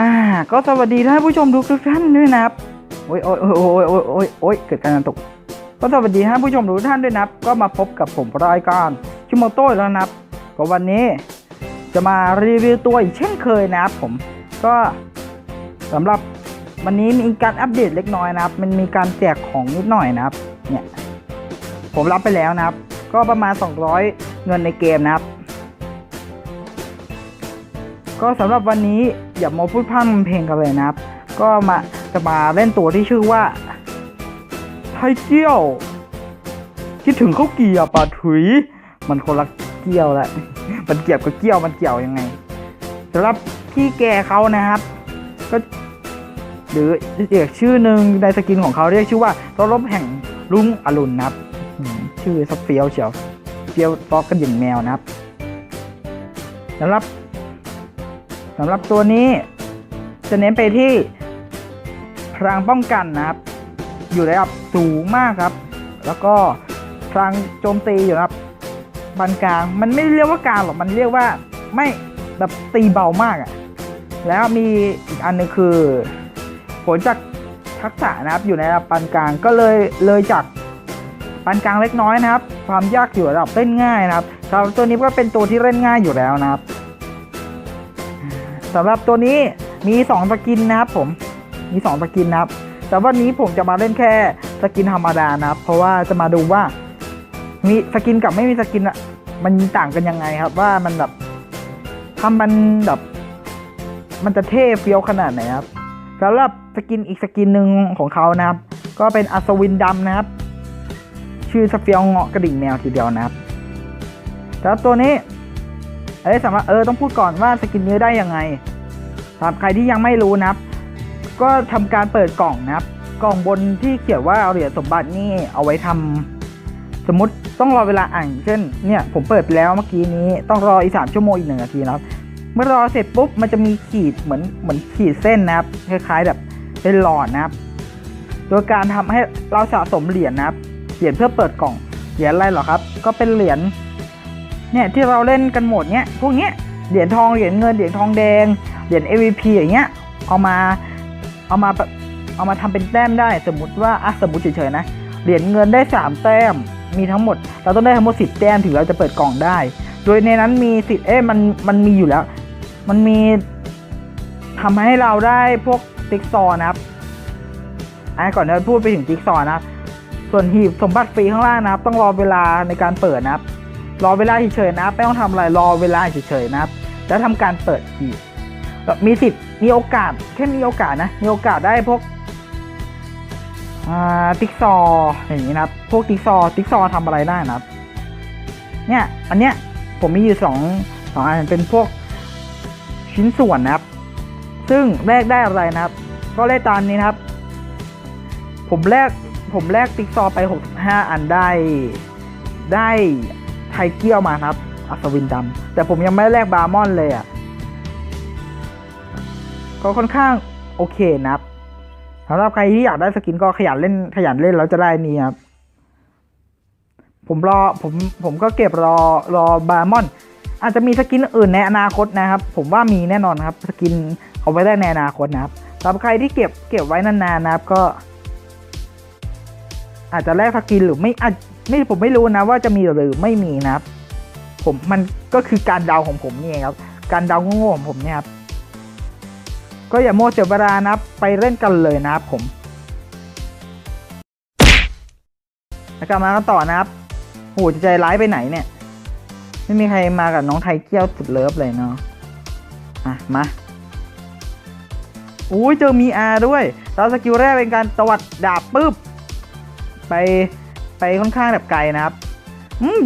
อ่า ก็สวัสดีท่านผู้ชมทุกทุกท่านด้วยนะครับ โอ้ยโอ้ยโอ้ยโอ้ยโอ้ยโอ้ยโอ้ยเกิดการตุกก็สวัสดีท่านผู้ชมทุกท่านด้วยนะครับ ก็มาพบกับผมรายการชิโมโต้แล้วนะครับ ก็วันนี้จะมารีวิวตัวอีกเช่นเคยนะครับผม ก็สำหรับวันนี้มีการอัปเดตเล็กน้อยนะครับ มันมีการแจกของนิดหน่อยนะครับ เนี่ย ผมรับไปแล้วนะครับ ก็ประมาณ 200 เงินในเกมนะครับ ก็สำหรับวันนี้ อย่ามาพูดพร่ำเพลงกันเลยนะครับ ก็มาจะมาเล่นตัวที่ชื่อว่าไทเกี้ยวคิดถึงข้าวเกรียบปะถุย มันคนละเกี้ยวแหละมันเกี่ยวกับเกี้ยวมันเกี่ยวยังไงสำหรับพี่แกเขานะครับ ก็หรือเรียกชื่อหนึ่งในสกินของเขาเรียกชื่อว่าตรบแห่งรุ่งอรุณนะครับ ชื่อสับเฟียวเชียวเฟียวตอกกระดิ่งแมวนะครับสำหรับ สำหรับตัวนี้จะเน้นไปที่พลังป้องกันนะครับ อยู่ระดับสูงมากครับ แล้วก็พลังโจมตีอยู่นะครับปานกลาง มันไม่เรียกว่ากลางหรอกมันเรียกว่าไม่แบบตีเบามากอะ่ะแล้วมีอีกอันหนึงคือ ผลจากทักษะนะครับอยู่ในระดับปานกลางก็เลยเลยจากปานกลางเล็กน้อยนะครับ ความยากอยู่ระดับเล่นง่ายนะครับสำหรับตัวนี้ก็เป็นตัวที่เล่นง่ายอยู่แล้วนะครับ สำหรับตัวนี้มี2สกินนะครับผมมี2สกินนะครับ แต่วันนี้ผมจะมาเล่นแค่สกินธรรมดานะครับ เพราะว่าจะมาดูว่ามีสกินกับไม่มีสกินอะมันต่างกันยังไงครับ ว่ามันแบบทำมันแบบมันจะเท่เฟี้ยวขนาดไหนครับสำหรับสกินอีกสกินหนึ่งของเขานะครับ ก็เป็นอัศวินดำนะครับ ชื่อสเฟียวเงาะกระดิ่งแมวทีเดียวนะครับแล้วตัวนี้ เอ้ยสำหรับเออต้องพูดก่อนว่าสกินนี้ได้ยังไงสำหรับใครที่ยังไม่รู้นะครับ ก็ทำการเปิดกล่องนะครับ กล่องบนที่เขียนว่าเหรียญสมบัตินี่เอาไว้ทำสมมติต้องรอเวลาอ่านเช่นเนี่ยผมเปิดไปแล้วเมื่อกี้นี้ต้องรออีกสามชั่วโมงอีกหนึ่งนาทีนะครับ เมื่อรอเสร็จปุ๊บมันจะมีขีดเหมือนเหมือนขีดเส้นนะครับคล้ายๆแบบเป็นหลอดนะครับ โดยการทำให้เราสะสมเหรียญนะครับเหรียญเพื่อเปิดกล่องเหรียญอะไรหรอครับ ก็เป็นเหรียญ เนี่ยที่เราเล่นกันหมดเนี้ยพวกเนี้ยเหรียญทองเหรียญเงินเหรียญทองแดงเหรียญ MVP อย่างเงี้ยเอามาเอามาเอามาทำเป็นแต้มได้สมมติว่าอะสมมติเฉยๆนะเหรียญเงินได้สามแต้มมีทั้งหมด เราต้องได้ทั้งหมดสิบแต้มถึงเราจะเปิดกล่องได้ โดยในนั้นมีสิเอ๊ะมันมันมีอยู่แล้ว มันมีทำให้เราได้พวกติ๊กซอนะครับอะก่อนจะพูดไปถึงติ๊กซอนะส่วนหีบสมบัติฟรีข้างล่างนะครับ ต้องรอเวลาในการเปิดนะครับ รอเวลาเฉยๆนะไม่ต้องทำอะไรรอเวลาเฉยๆนะครับ แล้วทำการเปิดหีบมีสิทธิ์มีโอกาสแค่มีโอกาสนะ มีโอกาสได้พวกติ๊กซอว์อย่างนี้นะครับ พวกติ๊กซอว์ติ๊กซอว์ทำอะไรได้นะครับ เนี่ยอันเนี้ยผมมีอยู่สองสองอันเป็นพวกชิ้นส่วนนะครับ ซึ่งแลกได้อะไรนะครับ ก็เลขตามนี้นะครับ ผมแลกผมแลกติ๊กซอว์ไป 65 อันได้ได้ ไทเกี้ยวมาครับ อัศวินดำ แต่ผมยังไม่แลกบาร์มอนเลยอะ่ะ ก็ค่อนข้างโอเคนะครับสำหรับใครที่อยากได้สกินก็ขยันเล่นขยันเล่นแล้วจะได้นี่ครับ ผมรอผมผมก็เก็บรอรอบาร์มอน อาจจะมีสกินอื่นในอนาคตนะครับ ผมว่ามีแน่นอนครับ สกินเอาไว้ได้ในอนาคตนะครับสำหรับใครที่เก็บเก็บไว้นานๆนะครับก็อาจจะแลกสกินหรือไม่อาจ ไม่ผมไม่รู้นะว่าจะมีหรือไม่มีนะครับ ผมมันก็คือการเดาของผมนี่เองครับ การเดาโง่ๆของผมเนี่ยครับก็อย่าโม่เสียเวลานะครับไปเล่นกันเลยนะครับผมแล้วกลับมากันต่อนะครับโหจะใจร้ายไปไหนเนี่ย ไม่มีใครมากับน้องไทยเกี้ยวสุดเลิฟเลยเนาะอะมาอุ้ยเจอมีอาด้วยแล้วสกิลแรกเป็นการตวัดดาบปึ๊บ ไป ไปค่อนข้างแบบไกลนะครับ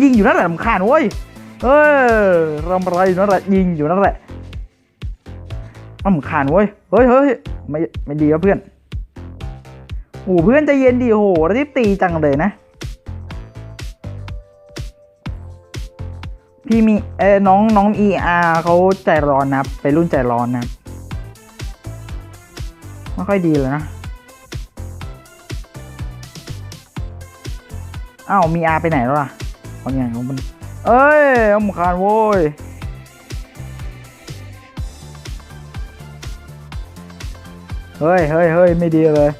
ยิงอยู่นั่นแหละลำคาญเว้ยเออรำไรอยู่นั่นแหละยิงอยู่นั่นแหละลำคาญเว้ยเฮ้ยเฮ้ยไม่ไม่ดีวะเพื่อนโอ้เพื่อนใจเย็นดีโหรีบตีจังเลยนะ พี่มีเออน้องน้องเออาเขาใจร้อนนะไปรุ่นใจร้อนนะไม่ค่อยดีเลยนะ อ้าวมีอาไปไหนแล้วล่ะเอาไงของมัน เอ้ยอำคาญโว้ยเฮ้ยเฮ้ยเฮ้ยไม่ดีเลย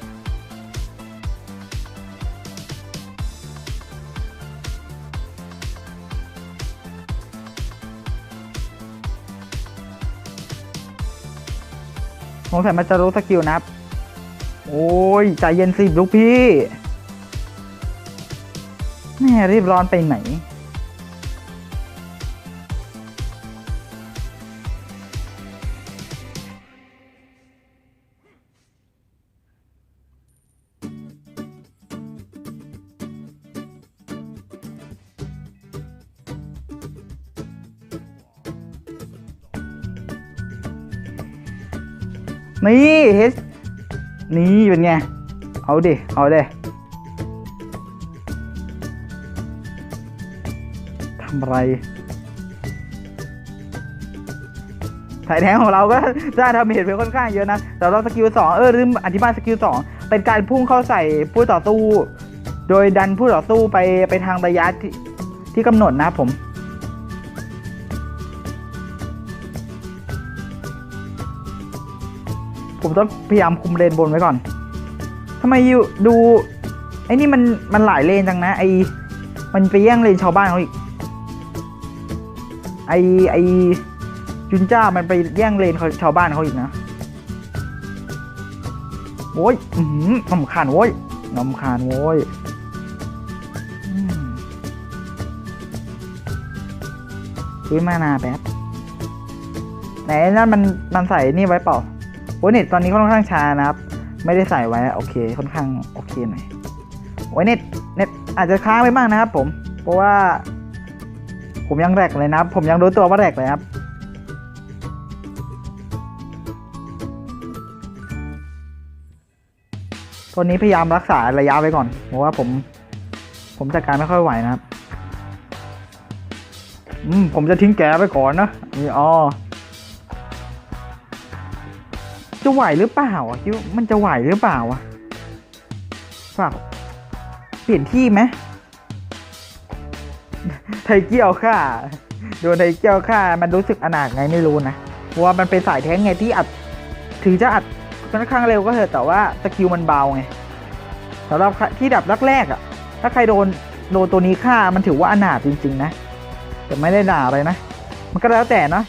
สงสัยมันจะรู้สกิลนะครับ โอ้ย ใจเย็นสิลูกพี่ แม่รีบร้อนไปไหน นี่เฮสนี่เป็นไง เอาดิ เอาดิำไรสายแทงของเราก็ได้ทำเหตุไปค่อนข้างเยอะนะแต่เราสกิลสองเออลืมอธิบายสกิลสองเป็นการพุ่งเข้าใส่ผู้ต่อสู้ โดยดันผู้ต่อสู้ไปไปทางระยะที่ที่กำหนดนะผมผมต้องพยายามคุมเลนบนไว้ก่อนทำไมอยู่ดูไอ้นี่มันมันหลายเลนจังนะไอมันไปแย่งเลนชาวบ้านเขาอีก ไอไอจุนจ้ามันไปแย่งเลนเขาชาวบ้านเขาอีกนะโว้ยอือหือลำคาญโว้ยลำคาญโว้ยซื้อมานาแป๊บไหนนั่นมันมันใส่นี่ไว้เปล่าโอ้ยเน็ตตอนนี้ค่อนข้างช้านะครับ ไม่ได้ใส่ไว้โอเคค่อนข้างโอเคหน่อยโอ้ยเน็ตเน็ตอาจจะค้างไปบ้างนะครับผม เพราะว่า ผมยังแรกเลยนะครับผมยังรู้ตัวว่าแรกเลยครับ ตัวนี้พยายามรักษาระยะไว้ก่อนเพราะว่าผม ผมจัดการไม่ค่อยไหวนะครับ อืมผมจะทิ้งแกไปก่อนนะนี่อ๋อจะไหวหรือเปล่าอะคิดว่ามันจะไหวหรือเปล่าวะฝากเปลี่ยนที่ไหม ไทเกี้ยวค่าโดนไทเกี้ยวค่ามันรู้สึกอนาถไงไม่รู้นะเพราะว่ามันเป็นสายแท้งไงที่อัดถึงจะอัดค่อนข้างเร็วก็เถอะแต่ว่าสกิลมันเบาไงสำหรับที่ดับแรกๆอะ ถ้าใครโดนโดนตัวนี้ฆ่ามันถือว่าอนาถจริง ๆ นะ แต่ไม่ได้ด่าอะไรนะ มันก็แล้วแต่เนะ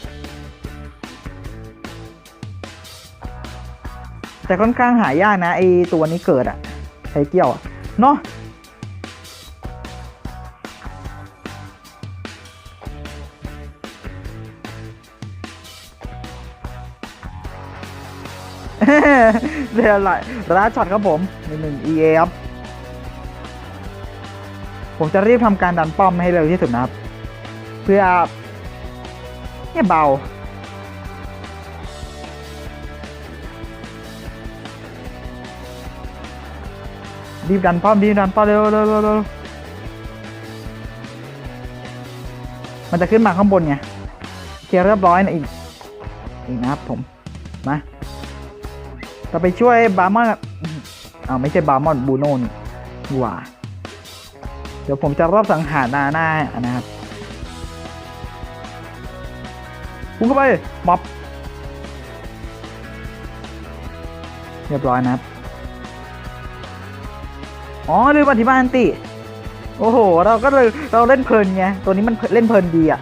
แต่ค่อนข้างหายากนะไอตัวนี้เกิดอะไทเกี้ยวเนาะ เรียอะไรร้านช็อตครับผมหนึ่งหนึ่ง EA ครับผมจะรีบทำการดันป้อมให้เร็วที่สุดนะครับ เพื่อเนี่ยเบารีบดันป้อมรีบดันป้อมเร็วเร็วเร็วเร็วมันจะขึ้นมาข้างบนไงเคลียร์เรียบร้อยนะอีก อีกนะครับผม มา จะไปช่วยบาร์มอนอ้าวไม่ใช่บาร์มอนบูโน่นี่หว่า เดี๋ยวผมจะรอบสังหารนาหน้านะครับพุ่งเข้าไปม็อบเรียบร้อยนะครับ อ๋อลืมอธิบายอันติ โอ้โห เราก็เลยเราเล่นเพลินไง ตัวนี้มันเล่นเพลินดีอะ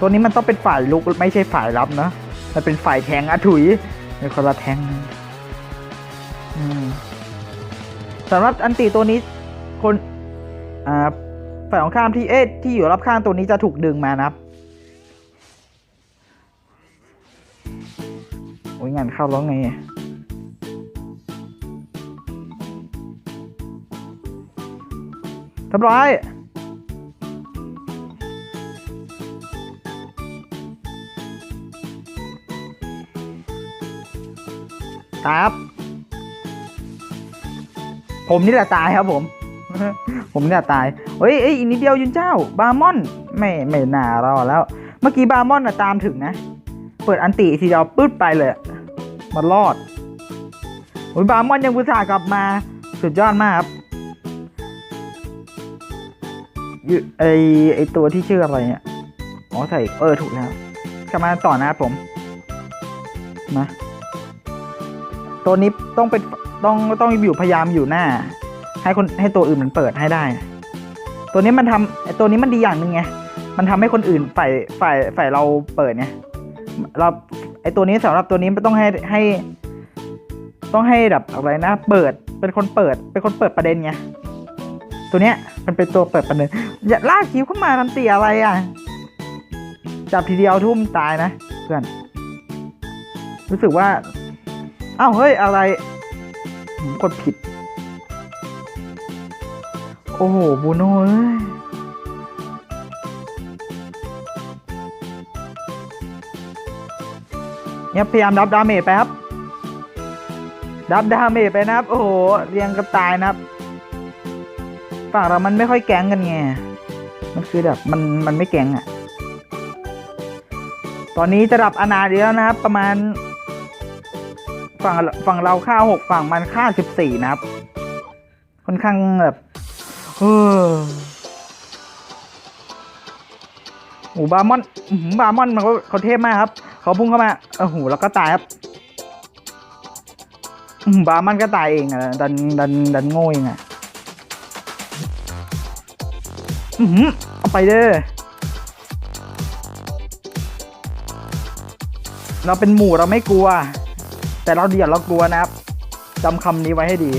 ตัวนี้มันต้องเป็นฝ่ายลุกไม่ใช่ฝ่ายรับนะ มันเป็นฝ่ายแทงอะถุย เป็นคนละแทงนะสำหรับอันติตัวนี้คนอ่าฝ่ายของข้ามที่เอ๊ะที่อยู่รับข้างตัวนี้จะถูกดึงมานะครับโอ้ยงานเข้าแล้วไงเรียบร้อย ครับ ผมนี่แหละตายครับผม ผมนี่แหละตายเฮ้ยเอ้ยอีกนิดเดียวยุนเจ้า บาร์มอน ไม่ไม่น่ารอดแล้ว เมื่อกี้บาร์มอนน่ะตามถึงนะ เปิดอันติทีเดียวปึ๊ดไปเลย มันรอดโอ้ยบาร์มอนยังบุษาห์กลับมา สุดยอดมากครับยู่ไอไอตัวที่ชื่ออะไรเนี่ย อ๋อใส่เออถูกแล้วกลับมาต่อนะครับผม มา ตัวนี้ต้องเป็นต้องต้องอยู่พยายามอยู่หน้า ให้คนให้ตัวอื่นมันเปิดให้ได้ ตัวนี้มันทำไอตัวนี้มันดีอย่างหนึ่งไงมันทำให้คนอื่นฝ่ายฝ่ายฝ่ายเราเปิดไงเราไอตัวนี้สำหรับตัวนี้มันต้องให้ให้ ต้องให้แบบอะไรนะ เปิดเป็นคนเปิด เป็นคนเปิดประเด็นไงตัวเนี้ยมันเป็นตัวเปิดประเด็นอย่าลากคิวเข้ามาทำเตียอะไรอะจับทีเดียวทุ่มตายนะ เพื่อน รู้สึกว่า อ้าวเฮ้ยอะไร ผมกดผิด โอ้โหบูโน่เอ้ยเนี่ยพยายามรับดาเมจไปครับ ดับดาเมจไปนะครับ โอ้โหเรียงกระตายนะครับฝั่งเรามันไม่ค่อยแก๊งกันไง มันคือแบบมันมันไม่แก๊งอะ่ะ ตอนนี้จะดับอนาดีแล้วนะครับ ประมาณ ฝั่งฝั่งเราค่าหกฝั่งมันค่าสิบสี่นะครับ ค่อนข้างแบบเออโอ้บาร์มอนบาร์มอนมันเขาเขาเทพมากครับ เขาพุ่งเข้ามาโอ้โหแล้วก็ตายครับบาร์มันก็ตายเองอะดันดันดันโง่เองอะอือหือเอาไปเด้อเราเป็นหมู่เราไม่กลัว แต่เราเดียวเรากลัวนะครับจำคำนี้ไว้ให้ดี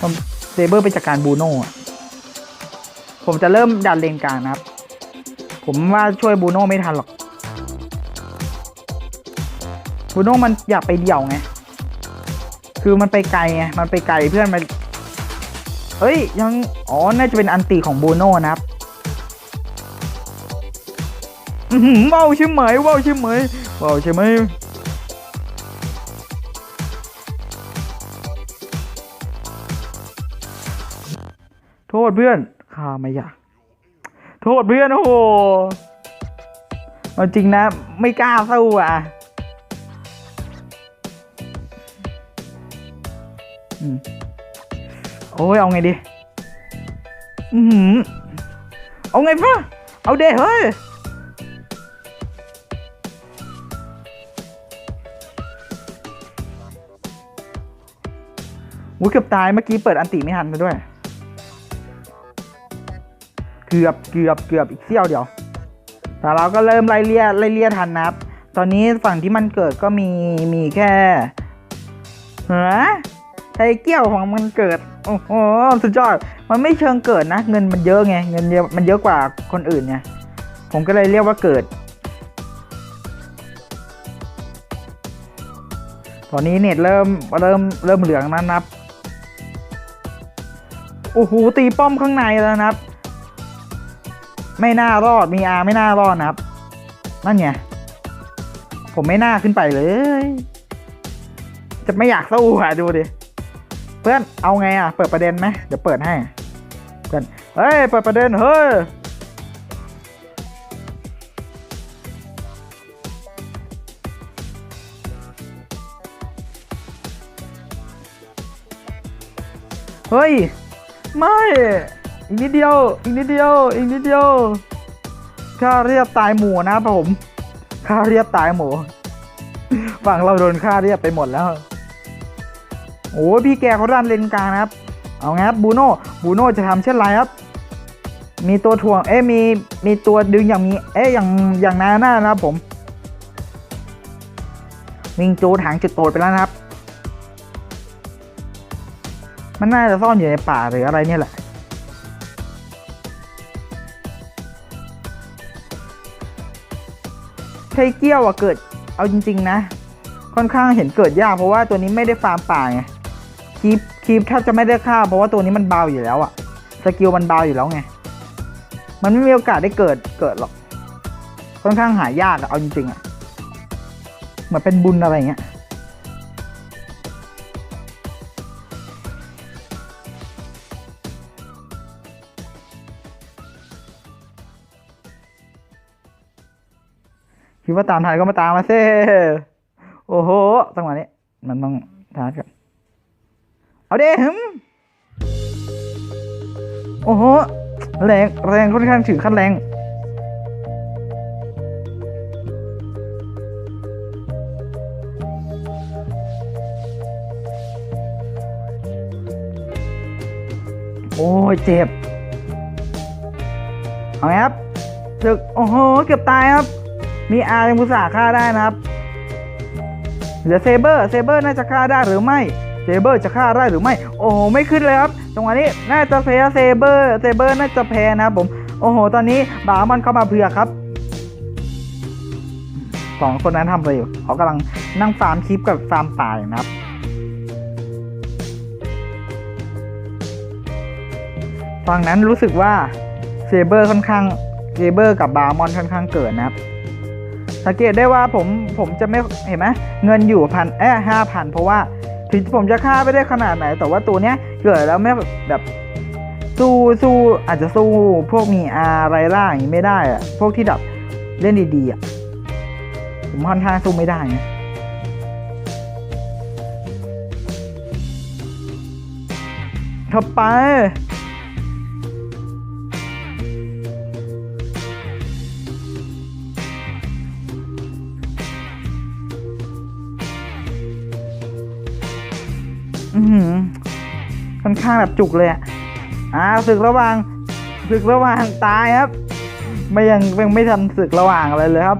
ผมเซเบอร์ไปจัดการบูโน่ผมจะเริ่มดันเลนกลางนะครับ ผมว่าช่วยบูโน่ไม่ทันหรอกบูโน่มันอยากไปเดี่ยวไง คือมันไปไกลไง มันไปไกลเพื่อนมันเอ้ย ยัง อ๋อ น่าจะเป็นอันตีของบูโน่นะครับอือหือว้าวใช่ไหมว้าวใช่ไหม ว้าวใช่ไหมโทษเพื่อนข้าไม่อยาก โทษเพื่อนโอ้โหเอาจริงนะ ไม่กล้าสู้อะโอ้ยเอาไงดี อือหือเอาไงฟะเอาเด้เฮ้ย อุ้ยเกือบตายเมื่อกี้เปิดอันติไม่ทันไปด้วย เกือบเกือบเกือบอีกเสี้ยวเดียว แต่เราก็เริ่มไล่เลี่ยไล่เลี่ยทันนะครับ ตอนนี้ฝั่งที่มันเกิดก็มีมีแค่ฮะไทเกี้ยวของมันเกิด โอ้โหสุดยอด มันไม่เชิงเกิดนะ เงินมันเยอะไง เงินเยอะมันเยอะกว่าคนอื่นไง ผมก็เลยเรียกว่าเกิด ตอนนี้เน็ตเริ่มเริ่มเริ่มเหลืองนะนับ โอ้โหตีป้อมข้างในแล้วนะครับ ไม่น่ารอดมีอาไม่น่ารอดนะครับ นั่นไงผมไม่น่าขึ้นไปเลย จะไม่อยากสู้อะดูดิเพื่อนเอาไงอะ เปิดประเด็นไหมเดี๋ยวเปิดให้เพื่อนเฮ้ยเปิดประเด็นเฮ้ยเฮ้ย ไม่ อีกนิดเดียว อีกนิดเดียว อีกนิดเดียวข้าเรียบตายหมูนะผมข้าเรียบตายหมู ฝั่งเราโดนฆ่าเรียบไปหมดแล้ว โอ้ยพี่แกเขาดันเลนกลางนะครับ เอาไงครับบูโน่ บูโน่จะทำเช่นไรครับ มีตัวถ่วง เอ้มี มีตัวดึงอย่างมี เอ้อย่าง อย่างนาหน้านะครับผม วิ่งจูดหางจุดโตดไปแล้วนะครับ มันน่าจะซ่อนอยู่ในป่าหรืออะไรเนี่ยแหละไทเกี้ยวอะเกิดเอาจริง ๆ นะ ค่อนข้างเห็นเกิดยากเพราะว่าตัวนี้ไม่ได้ฟาร์มป่าไงคีปคีปแทบจะไม่ได้ฆ่า เพราะว่าตัวนี้มันเบาอยู่แล้วอะสกิลมันเบาอยู่แล้วไง มันไม่มีโอกาสได้เกิดเกิดหรอก ค่อนข้างหายากอะเอาจริงๆอะเหมือนเป็นบุญอะไรเงี้ย คิว่าตามทันก็มาตามมาเซ่โอ้โหจังหวะนี้ มันต้องชาร์ก่อนเอาเด้หึมโอ้โห แรง แรงค่อนข้างถึงขั้นแรง โอ้ย เจ็บ เอาไงครับถึก โอ้โห เกือบตายครับ มีอาร์ยังมุสาฆ่าได้นะครับเหลือเซเบอร์เซเบอร์น่าจะฆ่าได้หรือไม่เซเบอร์จะฆ่าได้หรือไม่ โอ้โห ไม่ขึ้นเลยครับจังหวะนี้น่าจะแพ้เซเบอร์เซเบอร์น่าจะแพ้นะครับผม โอ้โห ตอนนี้บาร์มันเข้ามาเผือกครับสองคนนั้นทำอะไรอยู่เขากำลังนั่งฟาร์มคลิปกับฟาร์มป่าอยู่นะครับ ฝั่งนั้นรู้สึกว่าเซเบอร์ค่อนข้างเซเบอร์กับบาร์มอนค่อนข้างเกิดนะครับ สังเกตได้ว่าผมผมจะไม่เห็นไหมเงินอยู่พันเอ้ห้าพันเพราะว่าถึงผมจะฆ่าไม่ได้ขนาดไหน แต่ว่าตัวเนี้ยเกิดแล้วไม่แบบสู้สู้อาจจะสู้พวกมีอาไรล่าอย่างนี้ไม่ได้อะพวกที่แบบเล่นดีๆอะผมค่อนข้างสู้ไม่ได้ไงเข้าไป ข้างแบบจุกเลยอะอ่าศึกระหว่างศึกระหว่างตายครับ ไม่ยังยังไม่ทันศึกระหว่างอะไรเลยครับ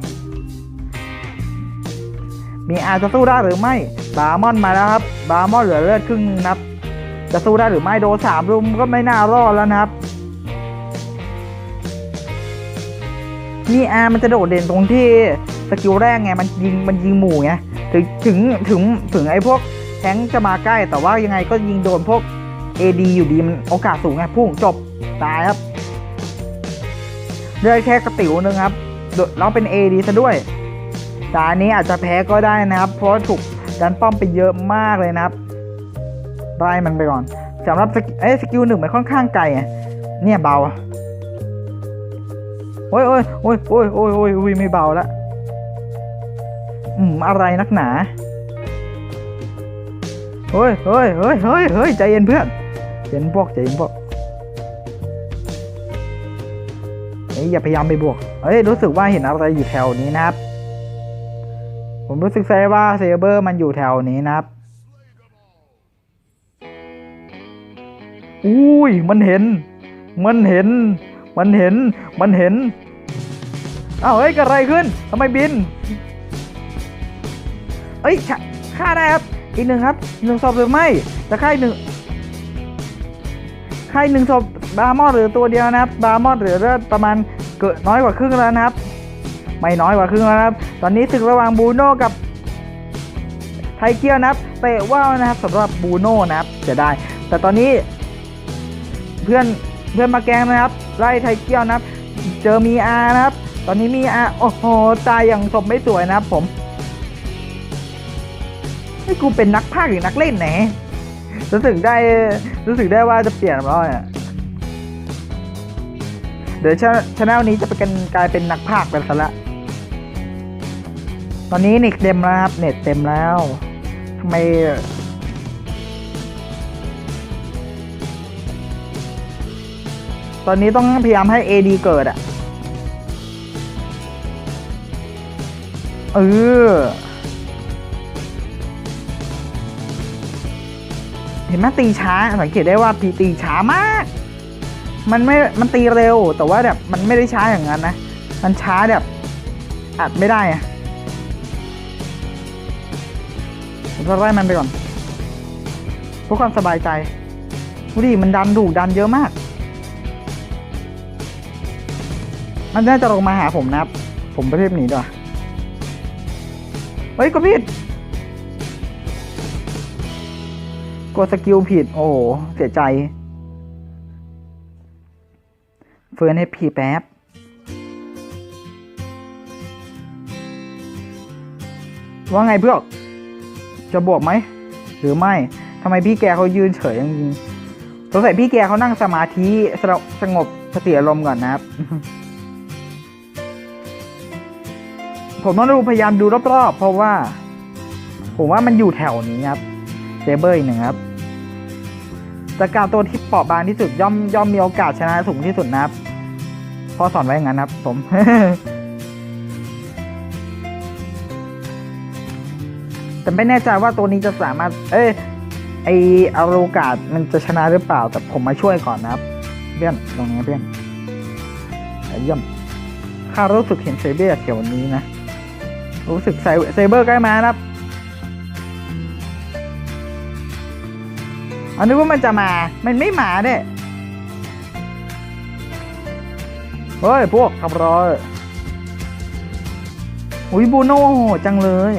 มีอาจจะสู้ได้หรือไม่ บาร์มอนมาแล้วครับ บาร์มอนเหลือเลือดครึ่งนึงครับ จะสู้ได้หรือไม่โดนสามรุมก็ไม่น่ารอดแล้วนะครับมีอามันจะโดดเด่นตรงที่สกิลแรกไงมันยิงมันยิงหมู่ไงถึงถึงถึงถึงไอ้พวกแทงจะมาใกล้แต่ว่ายังไงก็ยิงโดนพวก AD อยู่ดีมันโอกาสสูงไงพุ่งจบตายครับเลือดแค่กระติ๋วนึงครับโดแล้วเป็น AD ซะด้วยแต่อันนี้อาจจะแพ้ก็ได้นะครับ เพราะถูกดันป้อมไปเยอะมากเลยนะครับไล่มันไปก่อนสำหรับสกิเอ้สกิลหนึ่งมันค่อนข้างไกลไงเนี่ยเบาโอ้ยโอ้ยโอ้ยโอ้ยโอ้ยโอ้ยอ้ยไม่เบาละอืมอะไรนักหนาเฮ้ยเฮ้ยเฮ้ยเฮ้ยเฮ้ยใจเย็นเพื่อน นพวกใจเย็นพวกเอ้ยอย่าพยายามไปบวก เอ้ยรู้สึกว่าเห็นอะไรอยู่แถวนี้นะครับ ผมรู้สึกใช่ว่าเซเบอร์มันอยู่แถวนี้นะครับ อุ้ยมันเห็น มันเห็น มันเห็น มันเห็นอ้าวเฮ้ยเกิดอะไรขึ้นทำไมบิน เอ้ยฆ่าได้ครับ อีกหนึ่งครับหนึ่งศพหรือไม่แต่ค่ายหนึ่ง ค่หนึ่งศพบาร์มอดหรือตัวเดียวนะครับบาร์มอดเหลือเลประมาณเกิดน้อยกว่าครึ่งแล้วนะครับ ไม่น้อยกว่าครึ่งแล้วนะครับ ตอนนี้ศึกระหว่างบูโน่กับไทเกียวนะครับเตะว่าวนะครับสำหรับบูโน่นะครับจะได้ แต่ตอนนี้เพื่อนเพื่อนมาแกงนะครับ ไล่ไทเกียวนะครับ เจอมีอานะครับ ตอนนี้มีอาโอ้โหตายอย่างศพไม่สวยนะครับผมนี่กูเป็นนักพากย์หรือนักเล่นไหน รู้สึกได้รู้สึกได้ว่าจะเปลี่ยนแล้วเนี่ยเดี๋ยวชาแนลนี้จะเป็นกลายเป็นนักพากย์ไปซะละ ตอนนี้เน็ตเต็มแล้วครับ เน็ตเต็มแล้วทำไมตอนนี้ต้องพยายามให้ AD เกิดอะเออ เห็นไหมตีช้าสังเกตได้ว่าพีตีช้ามาก มันไม่มันตีเร็ว แต่ว่าแบบมันไม่ได้ช้าอย่างนั้นนะ มันช้าแบบอัดไม่ได้อะผมจะไล่มันไปก่อนเพื่อความสบายใจดูดิมันดันถูดันเยอะมาก มันน่าจะลงมาหาผมนะครับ ผมไปเทพหนีดีกว่าเฮ้ยก็ผิด กดสกิลผิด โอ้โหเสียใจ เฟิร์นให้พีแป๊บ ว่าไงเพื่อนจะบวกไหม หรือไม่ทำไมพี่แกเขายืนเฉยจริงๆสงสัยพี่แกเขานั่งสมาธิสงบสงบสติอารมณ์ก่อนนะครับ ผมต้องดูพยายามดูรอบๆ เพราะว่า ผมว่ามันอยู่แถวนี้ครับ เซเบอร์อีกหนึ่งครับจากการตัวที่เปราะบางที่สุดย่อมย่อมมีโอกาสชนะสูงที่สุดนะครับพ่อสอนไว้อย่างนั้นครับผมแต่ไม่แน่ใจว่าตัวนี้จะสามารถ เอ้ยไออารูกาดมันจะชนะหรือเปล่า แต่ผมมาช่วยก่อนนะครับเพื่อนตรงนี้เพื่อนเยี่ยมข้ารู้สึกเห็นเซเบอร์แถวนี้นะ รู้สึกไซเซเบอร์ใกล้มานะครับ อันนี้ว่ามันจะมา มันไม่มาเด้เฮ้ย พวกขับรออุ้ยบูโน่โหจังเลย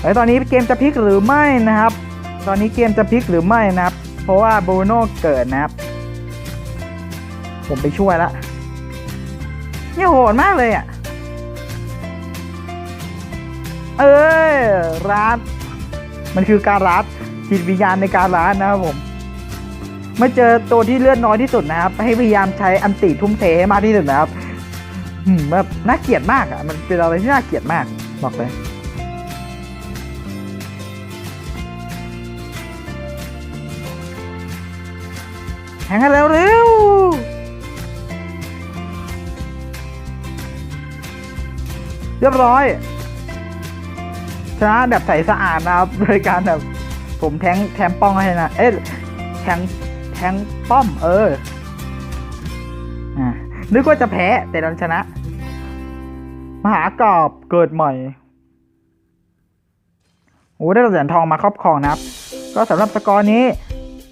ไอ้ตอนนี้เกมจะพลิกหรือไม่นะครับ ตอนนี้เกมจะพลิกหรือไม่นะครับ เพราะว่าบูโน่เกิดนะครับ ผมไปช่วยละ เนี่ยโหดมากเลยอะ เอ้ยรัด มันคือการรัดจิตวิญญาณในการรัดนะครับผมเมื่อเจอตัวที่เลือดน้อยที่สุดนะครับ ให้พยายามใช้อันติทุ่มเทให้มากที่สุดนะครับมแบบน่าเกลียดมากอะมันเป็นอะไรที่น่าเกลียดมากบอกเลยแข่งกันเร็วเร็วเรียบร้อย ชนะแบบใสสะอาดนะครับโดยการแบบผมแทงแทงป้องให้นะ เอ๊ะแทงแทงป้อม เอออ่านึกว่าจะแพ้แต่ดันชนะ มหากราบเกิดใหม่โอ้ได้เหรียญทองมาครอบครองนะครับ ก็สำหรับสกอร์นี้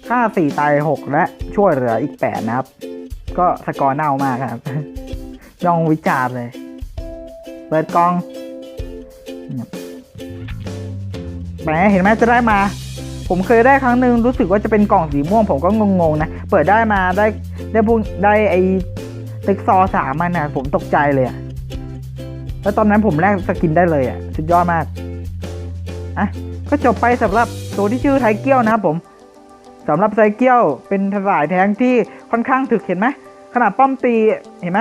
ค่าสี่ตายหกและช่วยเหลืออีกแปดนะครับ ก็สกอร์เน่ามากครับย่องวิจารณ์เลย เปิดกล้อง มเห็นไหมจะได้มา ผมเคยได้ครั้งหนึ่งรู้สึกว่าจะเป็นกล่องสีม่วงผมก็งงๆนะ เปิดได้มาได้ได้พวกได้ไอ้ติ๊กซอสามมันนะผมตกใจเลยอะแล้วตอนนั้นผมแลกสกินได้เลยอะสุดยอดมากอะก็จบไปสำหรับตัวที่ชื่อไทเกี้ยวนะครับผมสำหรับไทเกี้ยวเป็นสายแทงที่ค่อนข้างถึกเห็นไหมขนาดป้อมตีเห็นไหม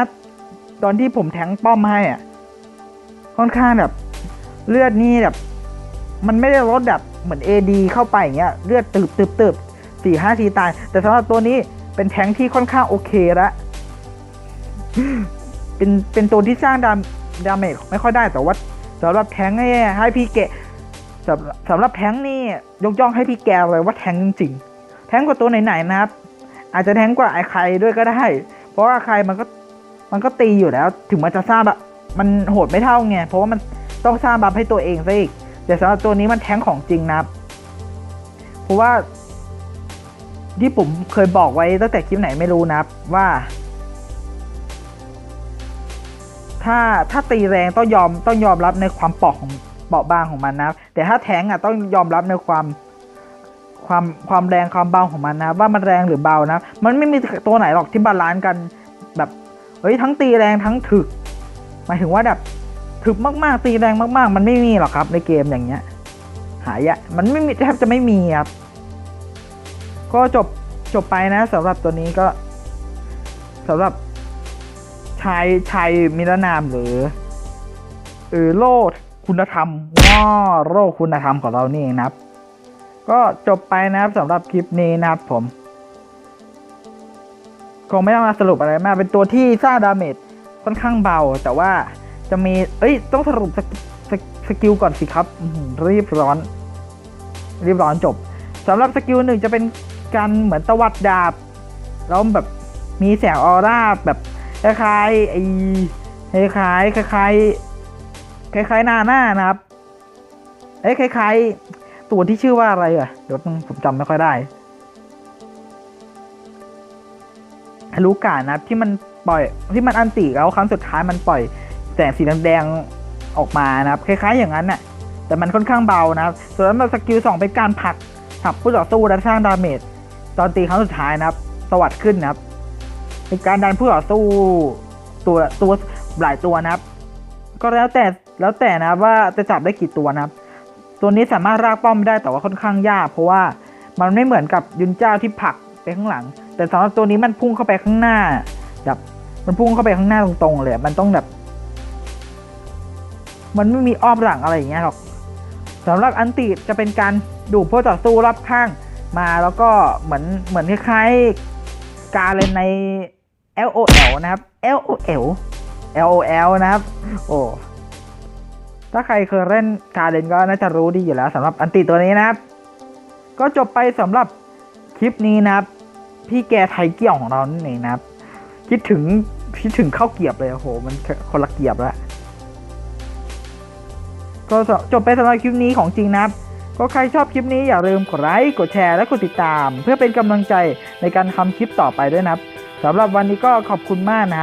ตอนที่ผมแทงป้อมให้อะค่อนข้างแบบเลือดนี่แบบ มันไม่ได้ลดแบบเหมือน AD เข้าไปอย่างเงี้ยเลือดตืบตืบตืบสี่ห้าทีตาย แต่สำหรับตัวนี้เป็นแทงที่ค่อนข้างโอเคละเป็นเป็นตัวที่สร้างดามดาเมจไม่ค่อยได้แต่ว่าสำหรับแทงค์ให้ให้พี่เกะสำหรับสำหรับแทงนี่ยกย่องให้พี่แกเลยว่าแทงจริงๆแทงกว่าตัวไหนๆนะครับ อาจจะแทงกว่าไอ้ใครด้วยก็ได้ เพราะว่าใครมันก็มันก็ตีอยู่แล้ว ถึงมันจะสร้างแบบมันโหดไม่เท่าไงเพราะว่ามันต้องสร้างบัฟให้ตัวเองซะอีก แต่สำหรับตัวนี้มันแท้งของจริงนะครับ เพราะว่าที่ผมเคยบอกไว้ตั้งแต่คลิปไหนไม่รู้นะครับว่า ถ้าถ้าตีแรงต้องยอมต้องยอมรับในความเปราะของเปราะบางของมันนะครับ แต่ถ้าแทงอะต้องยอมรับในความความความแรงความเบาของมันนะว่ามันแรงหรือเบานะ มันไม่มีตัวไหนหรอกที่บาลานซ์กันแบบเฮ้ยทั้งตีแรงทั้งถึก หมายถึงว่าแบบ ถึกมากๆ ตีแรงมาก ๆ มันไม่มีหรอกครับ ในเกมอย่างเงี้ย หายะ มันไม่มีแทบจะไม่มีครับ ก็จบจบไปนะสำหรับตัวนี้ก็สำหรับชายชายมิรนามหรือเออโลดคุณธรรมง้อโรคคุณธรรมของเรานี่เองนะครับ ก็จบไปนะครับสำหรับคลิปนี้นะครับผมคงไม่ต้องมาสรุปอะไรมาก เป็นตัวที่สร้างดาเมจค่อนข้างเบาแต่ว่า จะมี เอ้ย ต้องสรุปสกสกสกิลก่อนสิครับ รีบร้อน รีบร้อนจบสำหรับสกิลหนึ่งจะเป็นการเหมือนตวัดดาบ แล้วแบบมีแสงออร่าแบบคล้ายๆไอ้คล้ายๆคล้ายๆคล้ายๆหน้าหน้านะครับเอ้ยคล้ายๆตัวที่ชื่อว่าอะไรอะเดี๋ยวผมจำไม่ค่อยได้ลูกานะครับที่มันปล่อยที่มันอันติแล้วครั้งสุดท้ายมันปล่อย แสงสีแดงๆออกมานะครับคล้ายๆอย่างนั้นน่ะแต่มันค่อนข้างเบานะครับ ส่วนสกิลสองเป็นการผลักผลักผู้ต่อสู้และสร้างดาเมจตอนตีครั้งสุดท้ายนะครับ สวัสดขึ้นนะครับเป็นการดันผู้ต่อสู้ตัวตัวหลายตัวนะครับ ก็แล้วแต่แล้วแต่นะว่าจะจับได้กี่ตัวนะครับ ตัวนี้สามารถรากป้อมได้แต่ว่าค่อนข้างยาก เพราะว่ามันไม่เหมือนกับยุนเจ้าที่ผลักไปข้างหลัง แต่สำหรับตัวนี้มันพุ่งเข้าไปข้างหน้าแบบมันพุ่งเข้าไปข้างหน้าตรงๆเลยมันต้องแบบ มันไม่มีอ้อมหลังอะไรอย่างเงี้ยหรอกสำหรับอันติจะเป็นการดูดผู้ต่อสู้รอบข้างมาแล้วก็เหมือนเหมือนคล้ายๆการเล่นใน LOL นะครับ LOL LOL นะครับ โอ้ถ้าใครเคยเล่นการเดนก็น่าจะรู้ดีอยู่แล้วสำหรับอันติตัวนี้นะครับ ก็จบไปสำหรับคลิปนี้นะครับ พี่แกไทยเกี่ยวของเรานั่นเองนะครับ คิดถึงคิดถึงข้าวเกียบเลยโอ้โห มันคนละเกียบแล้ว ก็จบไปสำหรับคลิปนี้ของจริงนะครับก็ใครชอบคลิปนี้อย่าลืมกดไลค์กดแชร์และกดติดตาม เพื่อเป็นกำลังใจในการทำคลิปต่อไปด้วยนะครับสำหรับวันนี้ก็ขอบคุณมากนะครับ